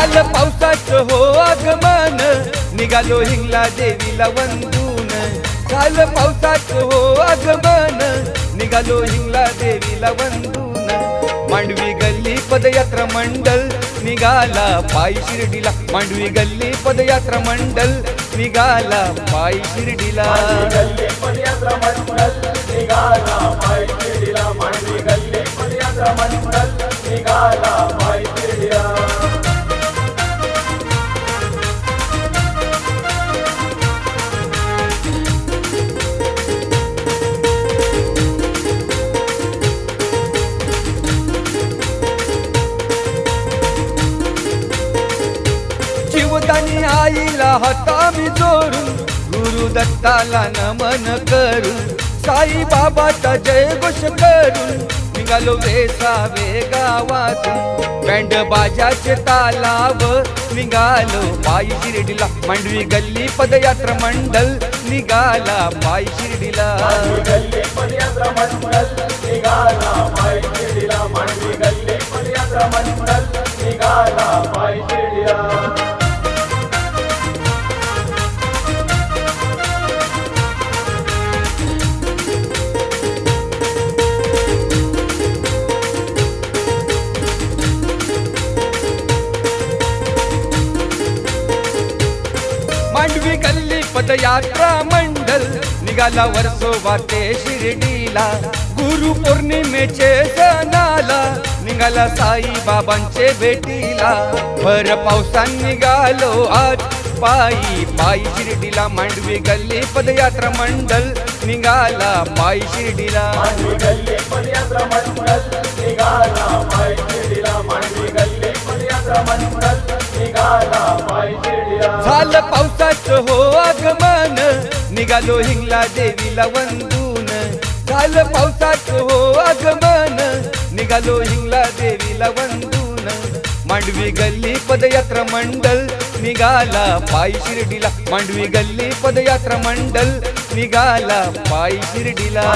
झालं पावसाचं हो आगमन. निघालो हिंगला देवीला वंदून. झालं पावसाचं हो आगमन. निघालो हिंगला देवीला वंदून. मांडवी गल्ली पदयात्रा मंडल निघाला पायी शिर्डीला. मांडवी गल्ली पदयात्रा मंडल निघाला पायी शिर्डीला. निघाला पायी शिर्डीला. मांडवी गल्ली पदयात्रा मंडल निघाला साईला आईला हाता मी जोडून गुरु दत्ताला नमन करून. साई बाबाचा जय घोष करून निघालो वेसावे गावातून बँड बाजाचे तालाव निघालो पायी शिर्डीला. मांडवी गल्ली पदयात्रा मंडल निघाला पायी शिर्डीला. निघाला पाय शिर्डीला. मांडवी गल्ली पदयात्रा मंडल निघाला मांडवी गल्ली पदयात्रा मंडल. निघाला वर्सोबा ते शिर्डीला. गुरु पौर्णिमेचे सणाला. निघाला साई बाबांचे भेटीला. भर पावसान निघालो आज. पायी पायी शिर्डीला मांडवी गल्ली पदयात्रा मंडल. निघाला पायी शिर्डीला. शिर्डीला झालं पावसाचं हो आगमन. निघालो हिंगला देवीला वंदून. झालं पावसाचं हो आगमन. निघालो हिंगला देवीला वंदून. मांडवी गल्ली पदयात्रा मंडल निघाला पायी शिर्डीला. मांडवी गल्ली पदयात्रा मंडल निघाला पायी शिर्डीला.